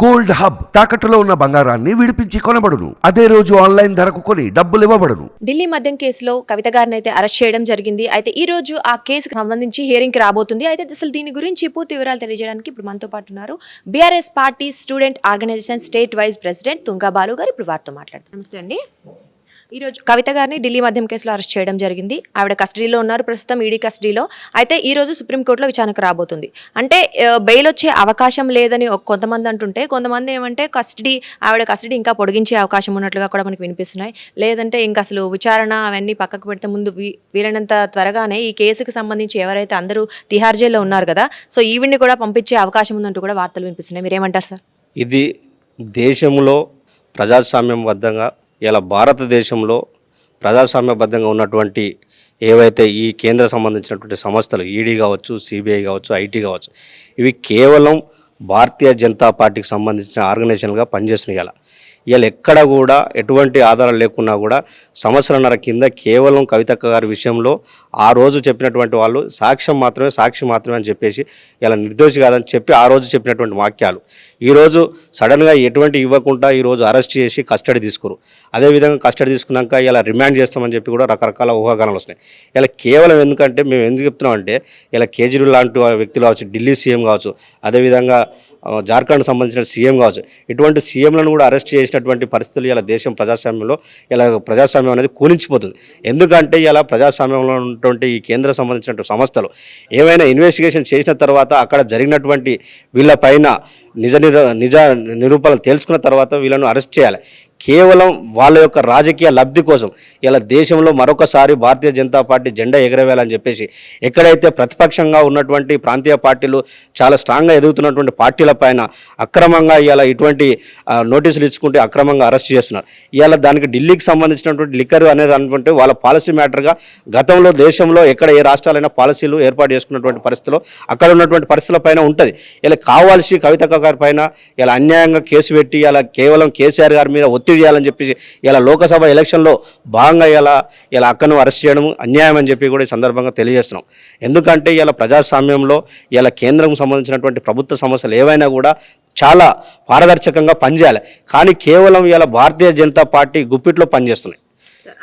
Gold hub తాకట్టులో ఉన్న బంగారాన్ని విడిపించి కొనబడును. అదే రోజు ఆన్లైన్ ధరకు కొని డబ్బులు ఇవ్వబడును. ఢిల్లీ మద్యం కేసులో కవిత గారిని అయితే అరెస్ట్ చేయడం జరిగింది. అయితే ఈ రోజు ఆ కేసుకు సంబంధించి హియరింగ్కి రాబోతుంది. అయితే అసలు దీని గురించి పూర్తి వివరాలు తెలియజేయడానికి ఇప్పుడు మనతో పాటు ఉన్నారు BRS party student organisation state vice president Tunga Balu గారు. ఇప్పుడు వారితో మాట్లాడుతారు నమస్తే అండి. ఈరోజు కవిత గారిని ఢిల్లీ మద్యం కేసులో అరెస్ట్ చేయడం జరిగింది. ఆవిడ కస్టడీలో ఉన్నారు. ప్రస్తుతం ఈడీ కస్టడీలో. అయితే ఈ రోజు సుప్రీంకోర్టులో విచారణకు రాబోతుంది. అంటే బెయిల్ వచ్చే అవకాశం లేదని కొంతమంది అంటుంటే కొంతమంది ఏమంటే కస్టడీ ఆవిడ కస్టడీ ఇంకా పొడిగించే అవకాశం ఉన్నట్లుగా కూడా మనకు వినిపిస్తున్నాయి. లేదంటే ఇంకా అసలు విచారణ అవన్నీ పక్కకు పెడితే ముందు వీ- వీలైనంత త్వరగానే ఈ కేసుకు సంబంధించి ఎవరైతే అందరూ తిహార్ జైల్లో ఉన్నారు కదా సో ఈవిడ్ని కూడా పంపించే అవకాశం ఉందంటూ కూడా వార్తలు వినిపిస్తున్నాయి. మీరేమంటారు సార్? ఇది దేశంలో ప్రజాస్వామ్యబద్ధంగా ఇలా భారతదేశంలో ప్రజాస్వామ్యబద్ధంగా ఉన్నటువంటి ఏవైతే ఈ కేంద్ర సంబంధించినటువంటి సంస్థలు ఈడీ కావచ్చు సిబిఐ కావచ్చు ఐటీ కావచ్చు ఇవి కేవలం భారతీయ జనతా పార్టీకి సంబంధించిన ఆర్గనైజేషన్గా పనిచేస్తున్నాయి ఇలా. వీళ్ళు ఎక్కడ కూడా ఎటువంటి ఆధారాలు లేకున్నా కూడా సంవత్సరంన్నర కింద కేవలం కవితక్క గారి విషయంలో ఆ రోజు చెప్పినటువంటి వాళ్ళు సాక్ష్యం మాత్రమే సాక్షి మాత్రమే అని చెప్పేసి ఇలా నిర్దోషి కాదని చెప్పి ఆ రోజు చెప్పినటువంటి వాక్యాలు. ఈరోజు సడన్గా ఎటువంటి ఇవ్వకుండా ఈరోజు అరెస్ట్ చేసి కస్టడీ తీసుకురు. అదేవిధంగా కస్టడీ తీసుకున్నాక ఇలా రిమాండ్ చేస్తామని చెప్పి కూడా రకరకాల ఊహాగానాలు వస్తున్నాయి. ఇలా కేవలం ఎందుకంటే మేము ఎందుకు చెప్తున్నాం అంటే ఇలా కేజ్రీవాల్ లాంటి వ్యక్తులు కావచ్చు ఢిల్లీ సీఎం కావచ్చు అదేవిధంగా జార్ఖండ్ సంబంధించిన సీఎం కావచ్చు. ఇటువంటి సీఎంలను కూడా అరెస్ట్ చేసినటువంటి పరిస్థితులు ఇలా దేశం ప్రజాస్వామ్యంలో ఇలా ప్రజాస్వామ్యం అనేది కూలించిపోతుంది. ఎందుకంటే ఇలా ప్రజాస్వామ్యంలో ఉన్నటువంటి ఈ కేంద్ర సంబంధించినటువంటి సంస్థలు ఏమైనా ఇన్వెస్టిగేషన్ చేసిన తర్వాత అక్కడ జరిగినటువంటి వీళ్ళపైన నిజ నిజ నిరూపణలు తెలుసుకున్న తర్వాత వీళ్ళను అరెస్ట్ చేయాలి. కేవలం వాళ్ళ యొక్క రాజకీయ లబ్ధి కోసం ఇలా దేశంలో మరొకసారి భారతీయ జనతా పార్టీ జెండా ఎగరవేయాలని చెప్పేసి ఎక్కడైతే ప్రతిపక్షంగా ఉన్నటువంటి ప్రాంతీయ పార్టీలు చాలా స్ట్రాంగ్గా ఎదుగుతున్నటువంటి పార్టీల పైన అక్రమంగా ఇలా ఇటువంటి నోటీసులు ఇచ్చుకుంటే అక్రమంగా అరెస్ట్ చేస్తున్నారు. ఇవాళ దానికి ఢిల్లీకి సంబంధించినటువంటి లిక్కర్ అనేది అనుకుంటే వాళ్ళ పాలసీ మ్యాటర్గా గతంలో దేశంలో ఎక్కడ ఏ రాష్ట్రాలైనా పాలసీలు ఏర్పాటు చేసుకున్నటువంటి పరిస్థితిలో అక్కడ ఉన్నటువంటి పరిస్థితుల పైన ఉంటుంది. ఇలా కావాల్సి కవిత గారి పైన ఇలా అన్యాయంగా కేసు పెట్టి ఇలా కేవలం కేసీఆర్ గారి మీద ఒత్తిడి చేయాలని చెప్పేసి ఇలా లోకసభ ఎలక్షన్లో భాగంగా ఇలా ఇలా అక్కను అరెస్ట్ చేయడం అన్యాయం అని చెప్పి కూడా ఈ సందర్భంగా తెలియజేస్తున్నాం. ఎందుకంటే ఇలా ప్రజాస్వామ్యంలో ఇలా కేంద్రం సంబంధించినటువంటి ప్రభుత్వ సమస్యలు ఏవైనా కూడా చాలా పారదర్శకంగా పనిచేయాలి. కానీ కేవలం ఇలా భారతీయ జనతా పార్టీ గుప్పిట్లో పనిచేస్తున్నాయి.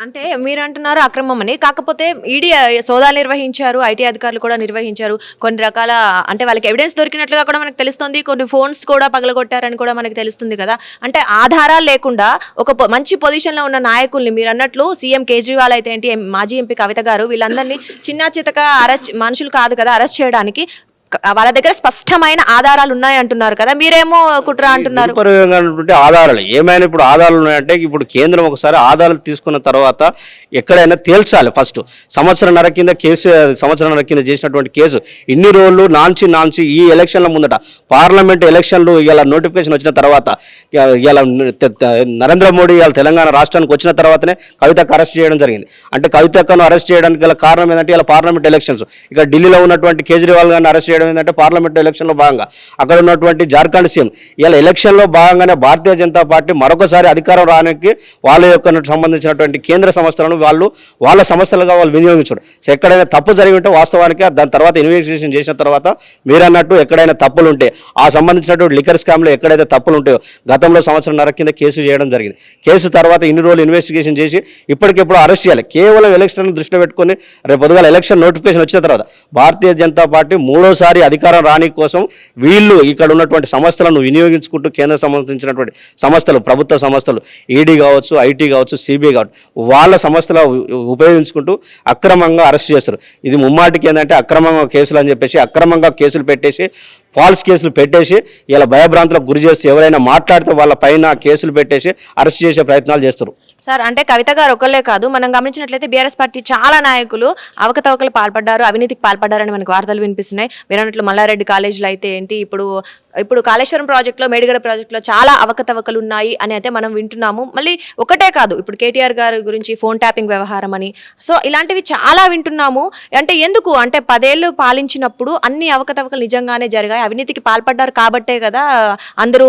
అంటే మీరు అంటున్నారు అక్రమం అని. కాకపోతే ఈడీ సోదాలు నిర్వహించారు ఐటీ అధికారులు కూడా నిర్వహించారు. కొన్ని రకాల అంటే వాళ్ళకి ఎవిడెన్స్ దొరికినట్లుగా కూడా మనకు తెలుస్తుంది. కొన్ని ఫోన్స్ కూడా పగలగొట్టారని కూడా మనకు తెలుస్తుంది కదా. అంటే ఆధారాలు లేకుండా ఒక మంచి పొజిషన్లో ఉన్న నాయకుల్ని మీరు అన్నట్లు సీఎం కేజ్రీవాల్ అయితే ఏంటి మాజీ ఎంపీ కవిత గారు వీళ్ళందరినీ చిన్న చితక అరెస్ట్ మనుషులు కాదు కదా అరెస్ట్ చేయడానికి వాళ్ళ దగ్గర స్పష్టమైన ఆధారాలు ఉన్నాయి అంటున్నారు కదా మీరేమో కుట్ర అంటున్నారు? ఆధారాలు ఏమైనా ఇప్పుడు ఆధారాలు ఉన్నాయంటే ఇప్పుడు కేంద్రం ఒకసారి ఆధారాలు తీసుకున్న తర్వాత ఎక్కడైనా తేల్చాలి ఫస్ట్. సంవత్సరంన్నర కింద కేసు సంవత్సరంన్నర కింద చేసినటువంటి కేసు ఇన్ని రోజులు నాంచి నాంచి ఈ ఎలక్షన్ల ముందట పార్లమెంట్ ఎలక్షన్లు ఇలా నోటిఫికేషన్ వచ్చిన తర్వాత ఇలా నరేంద్ర మోడీ ఇలా తెలంగాణ రాష్ట్రానికి వచ్చిన తర్వాతనే కవితకు అరెస్ట్ చేయడం జరిగింది. అంటే కవితక్కను అరెస్ట్ చేయడానికి గల కారణం ఏంటంటే ఇలా పార్లమెంట్ ఎలక్షన్స్. ఇక్కడ ఢిల్లీలో ఉన్నటువంటి కేజ్రీవాల్ గారిని అరెస్ట్ చేయడం ఏంటంటే పార్లమెంట్ ఎలక్షన్లో భాగంగా. అక్కడ ఉన్నటువంటి జార్ఖండ్ సీఎం ఇలా ఎలక్షన్లో భాగంగానే భారతీయ జనతా పార్టీ మరొకసారి అధికారం రావడానికి వాళ్ళ యొక్క సంబంధించినటువంటి కేంద్ర సంస్థలను వాళ్ళు వాళ్ళ సమస్యలుగా వాళ్ళు వినియోగించడం సో ఎక్కడైనా తప్పు జరిగి ఉంటే వాస్తవానికి దాని తర్వాత ఇన్వెస్టిగేషన్ చేసిన తర్వాత మీరు అన్నట్టు ఎక్కడైనా తప్పులు ఉంటే ఆ సంబంధించినటువంటి లిక్కర్ స్కామ్లో ఎక్కడైతే తప్పులు ఉంటాయో గతంలో సంవత్సరంన్నర కింద కేసు చేయడం జరిగింది. కేసు తర్వాత ఇన్ని రోజులు ఇన్వెస్టిగేషన్ చేసి ఇప్పటికెప్పుడు అరెస్ట్ చేయాలి. కేవలం ఎలక్షన్ దృష్టిలో పెట్టుకొని రేపు పొద్దుగాల ఎలక్షన్ నోటిఫికేషన్ వచ్చిన తర్వాత భారతీయ జనతా పార్టీ మూడోసారి అధికారం రాని కోసం వీళ్ళు ఇక్కడ ఉన్నటువంటి సంస్థలను వినియోగించుకుంటూ కేంద్ర సంబంధించినటువంటి సంస్థలు ప్రభుత్వ సంస్థలు ఈడీ కావచ్చు ఐటీ కావచ్చు సిబిఐ కావచ్చు వాళ్ళ సంస్థలు ఉపయోగించుకుంటూ అక్రమంగా అరెస్ట్ చేస్తారు. ఇది ముమ్మాటికి ఏంటంటే అక్రమంగా కేసులు అని చెప్పేసి అక్రమంగా కేసులు పెట్టేసి ఫాల్స్ కేసులు పెట్టేసి ఇలా భయభ్రాంతులకు గురి చేసి ఎవరైనా మాట్లాడితే వాళ్ళ పైన కేసులు పెట్టేసి అరెస్ట్ చేసే ప్రయత్నాలు చేస్తారు. సార్ అంటే కవిత గారు ఒకళ్ళే కాదు మనం గమనించినట్లయితే బీఆర్ఎస్ పార్టీ చాలా నాయకులు అవకతవకలు పాల్పడ్డారు అవినీతికి పాల్పడ్డారని మనకు వార్తలు వినిపిస్తున్నాయి. వినట్లు మల్లారెడ్డి కాలేజీలో అయితే ఏంటి ఇప్పుడు ఇప్పుడు కాళేశ్వరం ప్రాజెక్టులో మేడిగడ ప్రాజెక్టులో చాలా అవకతవకలు ఉన్నాయి అని అయితే మనం వింటున్నాము. మళ్ళీ ఒకటే కాదు ఇప్పుడు కేటీఆర్ గారి గురించి ఫోన్ ట్యాపింగ్ వ్యవహారం అని. సో ఇలాంటివి చాలా వింటున్నాము. అంటే ఎందుకు? అంటే పదేళ్ళు పాలించినప్పుడు అన్ని అవకతవకలు నిజంగానే జరిగాయి. అవినీతికి పాల్పడ్డారు కాబట్టే కదా అందరూ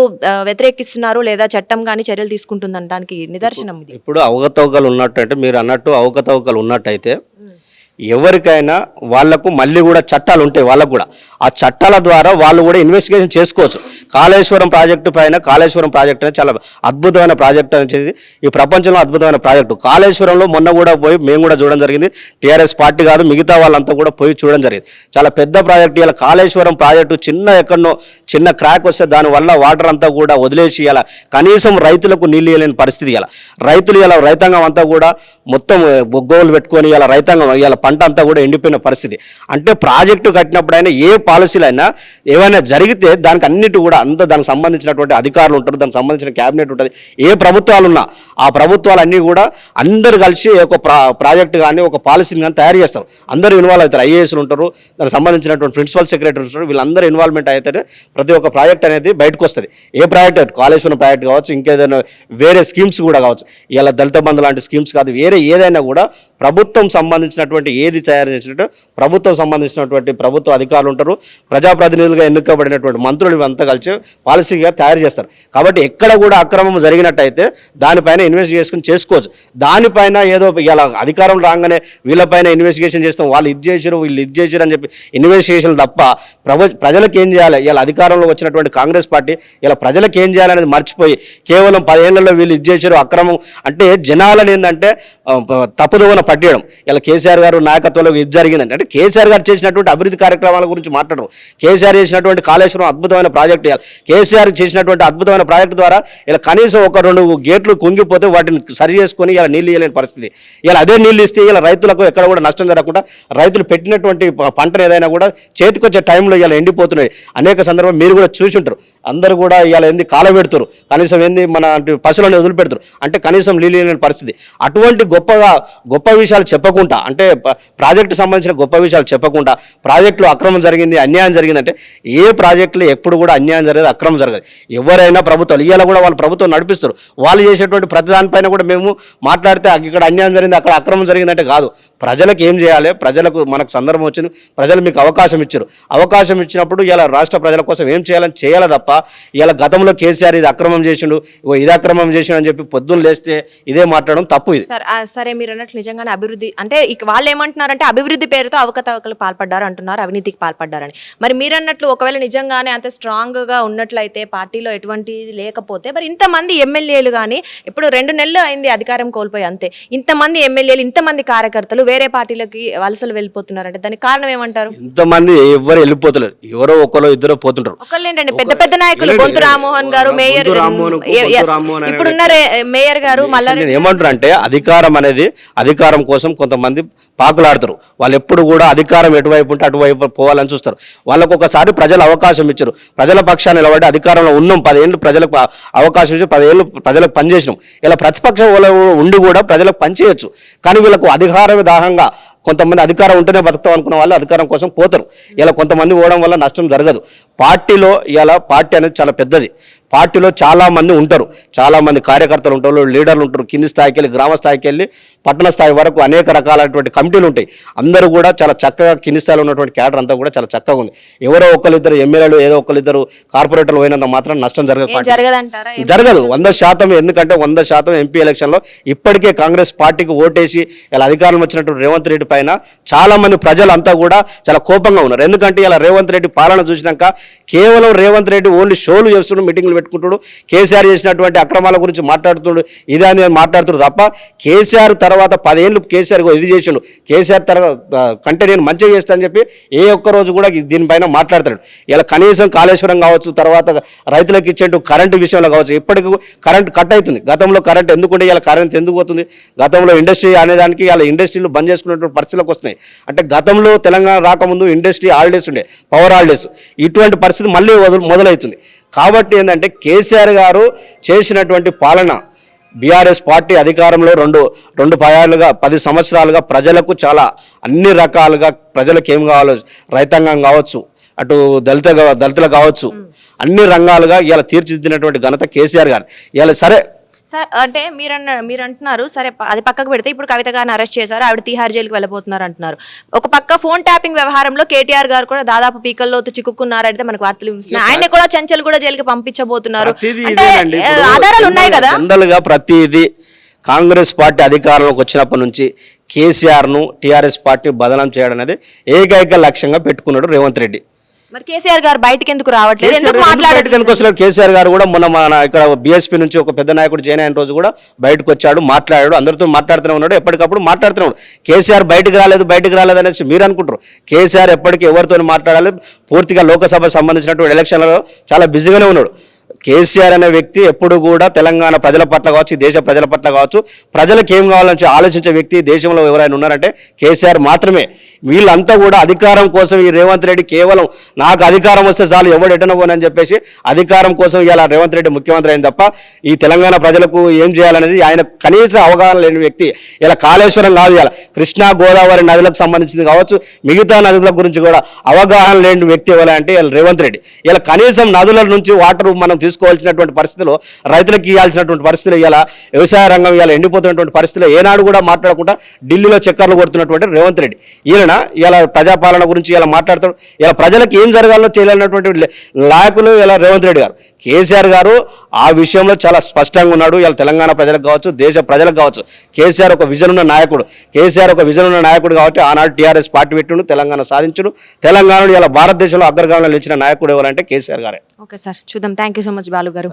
వ్యతిరేకిస్తున్నారు లేదా చట్టం కానీ చర్యలు తీసుకుంటుందనడానికి నిదర్శనం ఇది. ఇప్పుడు అవకతవకలు ఉన్నట్టు అంటే మీరు అన్నట్టు అవకతవకలు ఉన్నట్టయితే ఎవరికైనా వాళ్ళకు మళ్ళీ కూడా చట్టాలు ఉంటాయి వాళ్ళకు కూడా. ఆ చట్టాల ద్వారా వాళ్ళు కూడా ఇన్వెస్టిగేషన్ చేసుకోవచ్చు. కాళేశ్వరం ప్రాజెక్టు పైన కాళేశ్వరం ప్రాజెక్టు అనేది చాలా అద్భుతమైన ప్రాజెక్ట్ అనేది ఈ ప్రపంచంలో అద్భుతమైన ప్రాజెక్టు. కాళేశ్వరంలో మొన్న కూడా పోయి మేము కూడా చూడడం జరిగింది. టీఆర్ఎస్ పార్టీ కాదు మిగతా వాళ్ళంతా కూడా పోయి చూడడం జరిగింది. చాలా పెద్ద ప్రాజెక్ట్. ఇలా కాళేశ్వరం ప్రాజెక్టు చిన్న ఎక్కడనో చిన్న క్రాక్ వస్తే దానివల్ల వాటర్ అంతా కూడా వదిలేసి ఇలా కనీసం రైతులకు నీళ్ళు ఇవ్వలేని పరిస్థితి ఇలా. రైతులు ఇలా రైతాంగం అంతా కూడా మొత్తం బొగ్గోలు పెట్టుకొని ఇలా రైతాంగం ఇలా పంట అంతా కూడా ఎండిపోయిన పరిస్థితి. అంటే ప్రాజెక్టు కట్టినప్పుడైనా ఏ పాలసీలు అయినా ఏమైనా జరిగితే దానికి అన్నిటి కూడా అంత దానికి సంబంధించినటువంటి అధికారులు ఉంటారు దానికి సంబంధించిన క్యాబినెట్ ఉంటుంది. ఏ ప్రభుత్వాలు ఉన్నా ఆ ప్రభుత్వాలు అన్నీ కూడా అందరు కలిసి ఒక ప్రాజెక్ట్ కానీ ఒక పాలసీని కానీ తయారు చేస్తారు. అందరూ ఇన్వాల్వ్ అవుతారు. ఐఏఎస్లు ఉంటారు దానికి సంబంధించినటువంటి ప్రిన్సిపల్ సెక్రటరీ ఉంటారు. వీళ్ళందరూ ఇన్వాల్వ్మెంట్ అయితే ప్రతి ఒక్క ప్రాజెక్ట్ అనేది బయటకు వస్తుంది. ఏ ప్రాజెక్ట్ కాళేశ్వరం ప్రాజెక్ట్ కావచ్చు ఇంకేదైనా వేరే స్కీమ్స్ కూడా కావచ్చు. ఇలా దళిత బంధు లాంటి స్కీమ్స్ కాదు వేరే ఏదైనా కూడా ప్రభుత్వం సంబంధించినటువంటి ఏది తయారు చేసినట్టు ప్రభుత్వం సంబంధించినటువంటి ప్రభుత్వ అధికారులు ఉంటారు. ప్రజాప్రతినిధులుగా ఎన్నుకబడినటువంటి మంత్రులు ఇవంతా కలిసి పాలసీగా తయారు చేస్తారు. కాబట్టి ఎక్కడ కూడా అక్రమం జరిగినట్టయితే దానిపైన ఇన్వెస్టిగేషన్ చేసుకోవచ్చు. దానిపైన ఏదో ఇలా అధికారం రాగానే వీళ్ళపైన ఇన్వెస్టిగేషన్ చేస్తాం. వాళ్ళు ఇది చేసారు వీళ్ళు ఇది చేసారు అని చెప్పి ఇన్వెస్టిగేషన్ తప్ప ప్రభు ప్రజలకు ఏం చేయాలి? ఇలా అధికారంలో వచ్చినటువంటి కాంగ్రెస్ పార్టీ ఇలా ప్రజలకు ఏం చేయాలనేది మర్చిపోయి కేవలం పదేళ్ళలో వీళ్ళు ఇది చేశారు అక్రమం అంటే జనాలను ఏంటంటే తప్పుదోవన పట్టేయడం. ఇలా కేసీఆర్ గారు నాయకత్వంలో ఇది జరిగిందంటే అంటే కేసీఆర్ గారు చేసినటువంటి అభివృద్ధి కార్యక్రమాల గురించి మాట్లాడరు. కేసీఆర్ చేసినటువంటి కాళేశ్వరం అద్భుతమైన ప్రాజెక్టు ఇవాళ కేసీఆర్ చేసినటువంటి అద్భుతమైన ప్రాజెక్టు ద్వారా ఇలా కనీసం ఒక రెండు గేట్లు కుంగిపోతే వాటిని సరి చేసుకొని ఇలా నీళ్ళు ఇవ్వలేని పరిస్థితి. ఇలా అదే నీళ్ళు ఇస్తే ఇలా రైతులకు ఎక్కడ కూడా నష్టం జరగకుండా రైతులు పెట్టినటువంటి పంటను ఏదైనా కూడా చేతికొచ్చే టైంలో ఇలా ఎండిపోతున్నాయి. అనేక సందర్భం మీరు కూడా చూసి ఉంటారు అందరూ కూడా ఇలా ఏంది కాలబెడుతారు కనీసం ఏంది మన పశువులను వదిలిపెడతారు. అంటే కనీసం నీళ్ళు లేని పరిస్థితి. అటువంటి గొప్పగా గొప్ప విషయాలు చెప్పకుండా అంటే ప్రాజెక్టు సంబంధించిన గొప్ప విషయాలు చెప్పకుండా ప్రాజెక్టులో అక్రమం జరిగింది అన్యాయం జరిగిందంటే ఏ ప్రాజెక్టులో ఎప్పుడు కూడా అన్యాయం జరగదు అక్రమం జరగదు. ఎవరైనా ప్రభుత్వాలు ఇవాళ కూడా వాళ్ళు ప్రభుత్వం నడిపిస్తారు. వాళ్ళు చేసేటువంటి ప్రతి దానిపైన కూడా మేము మాట్లాడితే ఇక్కడ అన్యాయం జరిగింది అక్కడ అక్రమం జరిగిందంటే కాదు. ప్రజలకు ఏం చేయాలి? ప్రజలకు మనకు సందర్భం వచ్చింది ప్రజలు మీకు అవకాశం ఇచ్చారు. అవకాశం ఇచ్చినప్పుడు ఇలా రాష్ట్ర ప్రజల కోసం ఏం చేయాలని చేయాలి తప్ప ఇలా గతంలో కేసీఆర్ ఇది అక్రమం చేసిండు ఓ ఇది అక్రమం చేసిండు అని చెప్పి పొద్దున్న లేస్తే ఇదే మాట్లాడడం తప్పు ఇది. సరే మీరు అన్నట్లు నిజంగానే అభివృద్ధి అంటే వాళ్ళు ఏమంటున్నారంటే అభివృద్ధి పేరుతో అవకతవకలు పాల్పడ్డారు అంటున్నారు అవినీతికి పాల్పడ్డారని. మరి మీరు అన్నట్లు ఒకవేళ నిజంగానే అంత స్ట్రాంగ్గా ఉన్నట్లయితే పార్టీలో ఎటువంటి లేకపోతే మరి ఇంతమంది ఎమ్మెల్యేలు కానీ ఇప్పుడు రెండు నెలలు అయింది అధికారం కోల్పోయి అంతే. ఇంతమంది ఎమ్మెల్యేలు ఇంతమంది కార్యకర్తలు వేరే పార్టీలకి వలసలు వెళ్ళిపోతున్నారంటే దానికి కారణం ఏమంటారు? ఇంతమంది ఎవరు వెళ్ళిపోతలేరు. ఎవరో ఒకరో ఇద్దరు పోతుంటారు. ఒకళ్ళు ఏంటండి పెద్ద పెద్ద నాయకులు? బొంతు రామ్మోహన్ గారు మేయర్ ఇప్పుడున్న రే- మేయర్ గారు మళ్ళా ఏమంటారు అంటే అధికారం అనేది అధికారం కోసం కొంతమంది పాకులాడతారు వాళ్ళు ఎప్పుడు కూడా అధికారం ఎటువైపు ఉంటే అటువైపు పోవాలని చూస్తారు. వాళ్ళకు ఒకసారి ప్రజలు అవకాశం ఇచ్చారు. ప్రజల పక్షాన్ని నిలబడి అధికారంలో ఉన్నాం. పదేళ్ళు ప్రజలకు అవకాశం ఇచ్చి పదేళ్ళు ప్రజలకు పనిచేసినాం. ఇలా ప్రతిపక్షం ఉండి కూడా ప్రజలకు పనిచేయచ్చు కానీ వీళ్ళకు అధికారమే దాహంగా కొంతమంది అధికారం ఉంటేనే బతుకుతాం అనుకున్న వాళ్ళు అధికారం కోసం పోతారు. ఇలా కొంతమంది పోవడం వల్ల నష్టం జరగదు. పార్టీలో ఇలా పార్టీ అనేది చాలా పెద్దది. పార్టీలో చాలా మంది ఉంటారు. చాలా మంది కార్యకర్తలు ఉంటారు లీడర్లు ఉంటారు. కింది స్థాయికి వెళ్ళి గ్రామ స్థాయికి వెళ్ళి పట్టణ స్థాయి వరకు అనేక రకాలైనటువంటి కమిటీలు ఉంటాయి. అందరూ కూడా చాలా చక్కగా కింది స్థాయిలో ఉన్నటువంటి క్యాడర్ అంతా కూడా చాలా చక్కగా ఉంది. ఎవరో ఒకరిద్దరు ఎమ్మెల్యేలు ఏదో ఒకరిద్దరు కార్పొరేటర్లు పోయినంత మాత్రం నష్టం జరగదు జరగదు. వంద శాతం ఎందుకంటే వంద శాతం ఎంపీ ఎలక్షన్లో ఇప్పటికే కాంగ్రెస్ పార్టీకి ఓటేసి ఇలా అధికారం వచ్చినట్టు రేవంత్ రెడ్డి పైన చాలామంది ప్రజలంతా కూడా చాలా కోపంగా ఉన్నారు. ఎందుకంటే ఇలా రేవంత్ రెడ్డి పాలన చూసినాక కేవలం రేవంత్ రెడ్డి ఓన్లీ షోలు చేస్తున్నాడు మీటింగ్లు పెట్టుకుంటాడు కేసీఆర్ చేసినటువంటి అక్రమాల గురించి మాట్లాడుతున్నాడు ఇదే అని మాట్లాడుతున్నాడు తప్ప కేసీఆర్ తర్వాత పదేళ్ళు కేసీఆర్ ఇది చేసిండు. కేసీఆర్ తర్వాత కంటే నేను మంచిగా చేస్తా అని చెప్పి ఏ ఒక్క రోజు కూడా దీనిపైన మాట్లాడతాడు ఇలా కనీసం కాళేశ్వరం కావచ్చు తర్వాత రైతులకు ఇచ్చేట్టు కరెంటు విషయంలో కావచ్చు ఇప్పటికీ కరెంట్ కట్ అవుతుంది. గతంలో కరెంట్ ఎందుకుంటే ఇలా కరెంట్ ఎందుకు పోతుంది? గతంలో ఇండస్ట్రీ అనేదానికి ఇలా ఇండస్ట్రీలు బంద్ చేసుకున్నటువంటి పరిస్థితులకు వస్తున్నాయి. అంటే గతంలో తెలంగాణ రాకముందు ఇండస్ట్రీ హాలిడేస్ ఉండే పవర్ హాలిడేస్. ఇటువంటి పరిస్థితి మళ్ళీ మొదలవుతుంది. కాబట్టి ఏంటంటే కేసీఆర్ గారు చేసినటువంటి పాలన బీఆర్ఎస్ పార్టీ అధికారంలో రెండు రెండు పయాలుగా పది సంవత్సరాలుగా ప్రజలకు చాలా అన్ని రకాలుగా ప్రజలకు ఏం కావాలో రైతాంగం కావచ్చు అటు దళిత దళితులు కావచ్చు అన్ని రంగాలుగా ఇలా తీర్చిదిద్దినటువంటి ఘనత కేసీఆర్ గారు. ఇలా సరే సార్ అంటే మీరు అన్న మీరు అంటున్నారు సరే అది పక్కకు పెడితే ఇప్పుడు కవిత గారిని అరెస్ట్ చేశారు ఆవిడ తిహార్ జైలుకి వెళ్ళబోతున్నారు అంటున్నారు. ఒక పక్క ఫోన్ ట్యాపింగ్ వ్యవహారంలో కేటీఆర్ గారు కూడా దాదాపు పీకల్లో చిక్కుకున్నారైతే మనకు వార్తలు ఆయన కూడా చంచల్ కూడా జైలుకి పంపించబోతున్నారు. అంటే ఆధారాలు ఉన్నాయి కదా? జనరల్గా ప్రతిదీ కాంగ్రెస్ పార్టీ అధికారంలోకి వచ్చినప్పటి నుంచి కేసీఆర్ను టీఆర్ఎస్ పార్టీ బదనాం చేయడం అనేది ఏకైక లక్ష్యంగా పెట్టుకున్నాడు రేవంత్ రెడ్డి. మరి కేసీఆర్ గారు బయటకి ఎందుకు రావట్లేదు ఎందుకు వస్తలేడు? కేసీఆర్ గారు కూడా మొన్న మన ఇక్కడ బీఎస్పీ నుంచి ఒక పెద్ద నాయకుడు అయిన రోజు కూడా బయటకు వచ్చాడు మాట్లాడాడు అందరితో మాట్లాడుతూనే ఉన్నాడు ఎప్పటికప్పుడు మాట్లాడుతూనే ఉన్నాడు. కేసీఆర్ బయటకు రాలేదు బయటకు రాలేదు అనేసి మీరు అనుకుంటారు. కేసీఆర్ ఎప్పటికీ ఎవరితో మాట్లాడాలి. పూర్తిగా లోకసభ సంబంధించినటువంటి ఎలక్షన్లలో చాలా బిజీగానే ఉన్నాడు. కేసీఆర్ అనే వ్యక్తి ఎప్పుడు కూడా తెలంగాణ ప్రజల పట్ల కావచ్చు దేశ ప్రజల పట్ల కావచ్చు ప్రజలకు ఏం కావాలని ఆలోచించే వ్యక్తి దేశంలో ఎవరైనా ఉన్నారంటే కేసీఆర్ మాత్రమే. వీళ్ళంతా కూడా అధికారం కోసం ఈ రేవంత్ రెడ్డి కేవలం నాకు అధికారం వస్తే చాలు ఎవడు ఎటనబోనని చెప్పేసి అధికారం కోసం ఇలా రేవంత్ రెడ్డి ముఖ్యమంత్రి అయింది తప్ప ఈ తెలంగాణ ప్రజలకు ఏం చేయాలనేది ఆయన కనీస అవగాహన లేని వ్యక్తి. ఇలా కాళేశ్వరం కాదు ఇలా కృష్ణా గోదావరి నదులకు సంబంధించింది కావచ్చు మిగతా నదుల గురించి కూడా అవగాహన లేని వ్యక్తి ఎవరంటే ఇలా రేవంత్ రెడ్డి. ఇలా కనీసం నదుల నుంచి వాటర్ మనం తీసుకోవాల్సినటువంటి పరిస్థితులు రైతులకు ఇవ్వాల్సినటువంటి పరిస్థితులు ఇలా వ్యవసాయ రంగం ఇలా ఎండిపోతున్నటువంటి పరిస్థితులు ఏనాడు కూడా మాట్లాడకుండా ఢిల్లీలో చక్కర్లు కొడుతున్నటువంటి రేవంత్ రెడ్డి. ఈయన ఇలా ప్రజాపాలన గురించి ఇలా మాట్లాడతాడు. ఇలా ప్రజలకు ఏం జరగాలో తెలియనటువంటి నాయకులు ఇలా రేవంత్ రెడ్డి గారు. కేసీఆర్ గారు ఆ విషయంలో చాలా స్పష్టంగా ఉన్నాడు. ఇలా తెలంగాణ ప్రజలకు కావచ్చు దేశ ప్రజలకు కావచ్చు. కేసీఆర్ ఒక విజన్ ఉన్న నాయకుడు. కేసీఆర్ ఒక విజన్ ఉన్న నాయకుడు కాబట్టి ఆనాడు టీఆర్ఎస్ పార్టీ పెట్టిండు తెలంగాణ సాధించుడు. తెలంగాణను ఇలా భారతదేశంలో అగ్రగామంలో నిలిచిన నాయకుడు ఎవరంటే కేసీఆర్ గారే. ఓకే సార్ చూద్దాం. థ్యాంక్ సో మచ్ బాలు గారు.